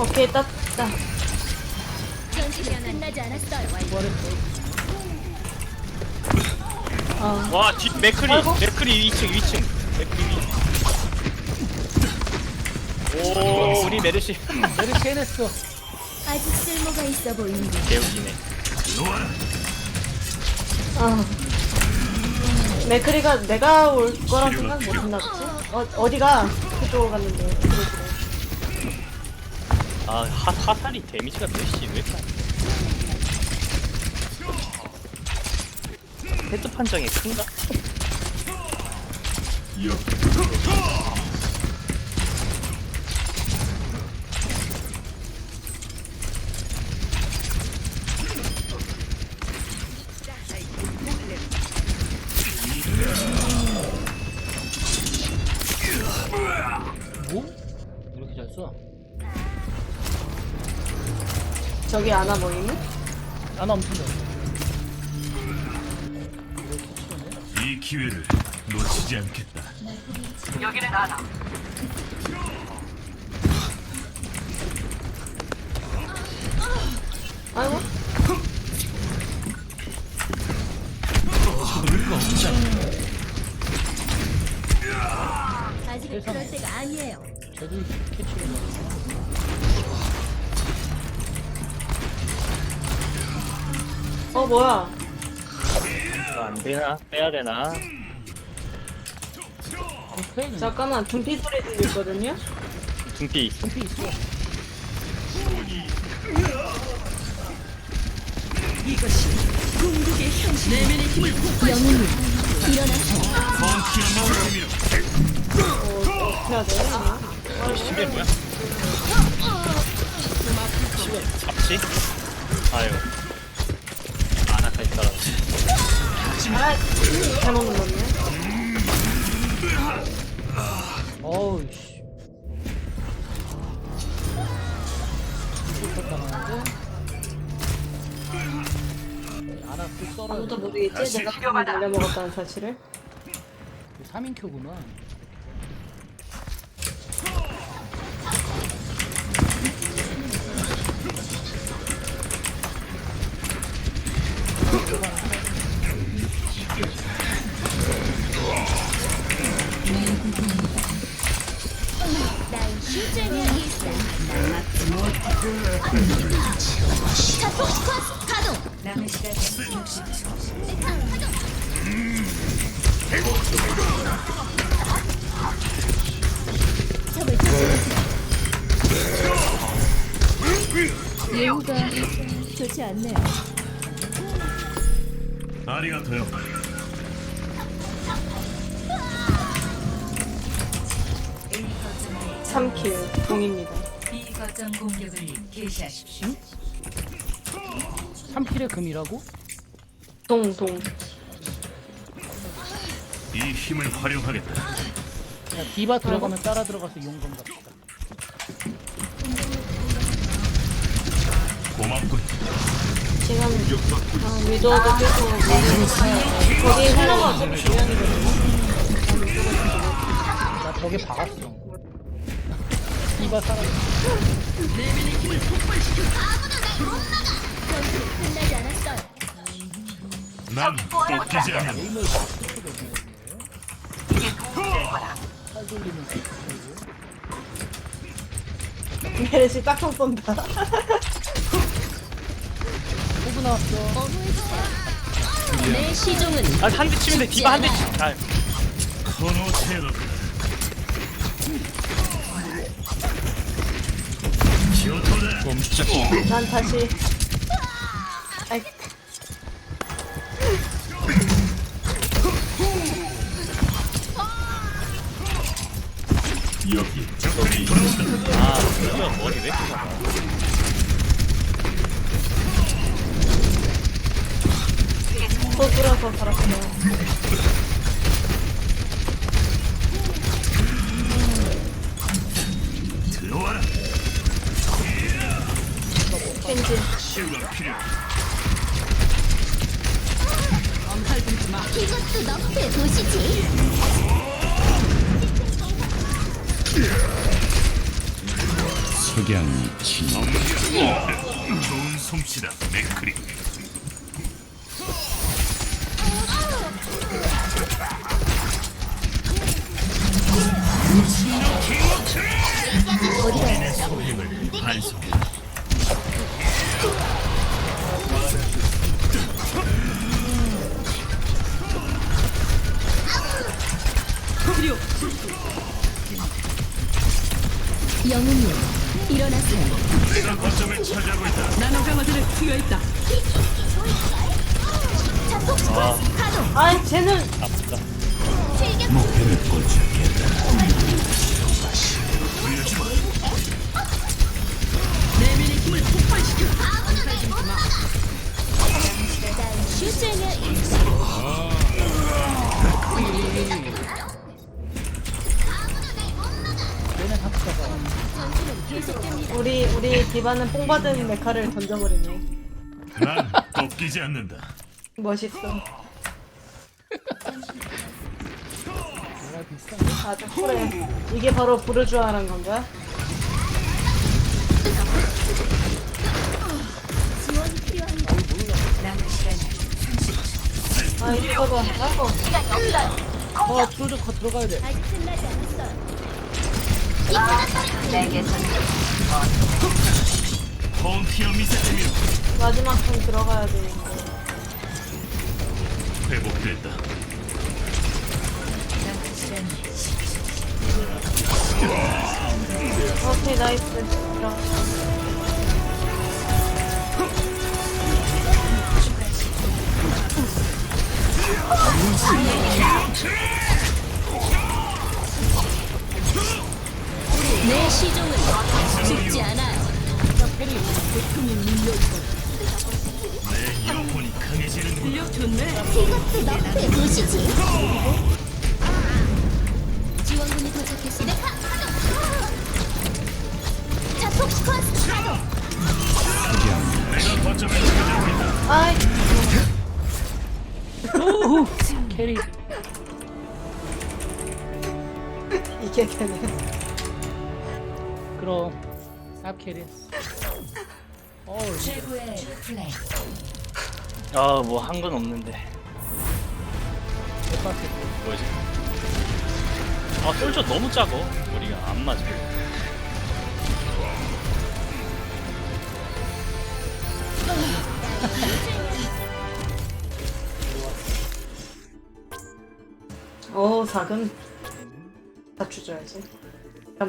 오케이 땄다. 어 와, 뒷 맥크리, 아이고. 맥크리 2층, 2층. 맥크리 2층. 오, 우리 메르시 메르시 해냈어. 아직 쓸모가 있어 보이는데. 개웃기네. 아. 맥크리가 내가 올 거란 생각 못 했나 보지? 어, 어디가? 그쪽으로 갔는데. 그러지네. 아, 하, 하살이 데미지가 몇이지? 왜 이렇게 안 헤드 판정이 큰가? 써? 저기 안아 보이니? 안 엄청 잘 써. 이 기회를 놓치지 않겠다. 아이고. 아직은 그럴 때가 아니에요. 캐치를. 어, 뭐야. 이거 안 되나? 빼야 되나? 페인 잠깐만, 둠피 소리 들리거든요? 둠피. 피 있어. 일어나세요. 어떻게 해야 돼? 시계 뭐야? 잡지? 아유. 아나까지 따라. 아, 잘못 눌렀네. 어우 씨. 이거 나는데 아나 또 썰어. 아무도 모르겠지? 내가 그걸 날려 먹었다는 사실을. 3인 큐구나. 예우가 좋지 않네요. 아리가토요. 삼킬 동입니다. B 거점 공격을 개시하십시오. 3킬의 금이라고? 동, 동. 이 힘을 활용하겠다. 야 디바 들어가면 따라 들어가서 용검 갑시다. 고맙군. 지금, 아, 위도도 계속 거기 힐러가 어차피 중요하거든요. 나 벽에 박았어. 끝나지 않았어요. 난 쫓기지 않아. 메르시 딱총 쏜다. 나왔어. 내 시종은 아, 한 대 치면 돼. 디바 한 대 치. 아, 코노 테러. 기어토다. 난 다시. 아이, 여기 돌아온다. 아, 이거 머리 왜 이렇게 작아? 또 뚫어서 살았어요. 들어와라. 켄지. 이것도 너프의 도시지. 석양이 진 좋은 솜씨다 맥크리 반성 영웅님, 일어나세요. 내가 거점을 차지하고 있다 자폭 스쿼트 가동. 아이 쟤는 아프다 목표를 포착 우리 우리 디바는 뽕 받은 메카를 던져버리네. 난 꺾이지 않는다 멋있어. 아주 쿨해. 이게 바로 부르주아라는 건가? 아 이거 봐. 아이고. 어 쫄도 거 들어가야 돼 아직 끝나지 않았어 요. 펑티어 미세팀이 마지막 턴 들어가야 되니까. 회복됐다 오케이 나이스. 들어 내 시종은 죽지 않아요. 내 영혼이 강해지는구나 이것도 너프의 도시지. 지원군이 도착했습니다. 자폭 스쿼트 가동. 내가 거점을 차지하고 있다 아이 캐리 이게 되네. 그럼 쌉 캐리 어우 최고의 플레이. 아 뭐 한 건 없는데 뭐지 아 솔저 너무 작어 우리가 안 맞아 오 사금. 다 주줘야지.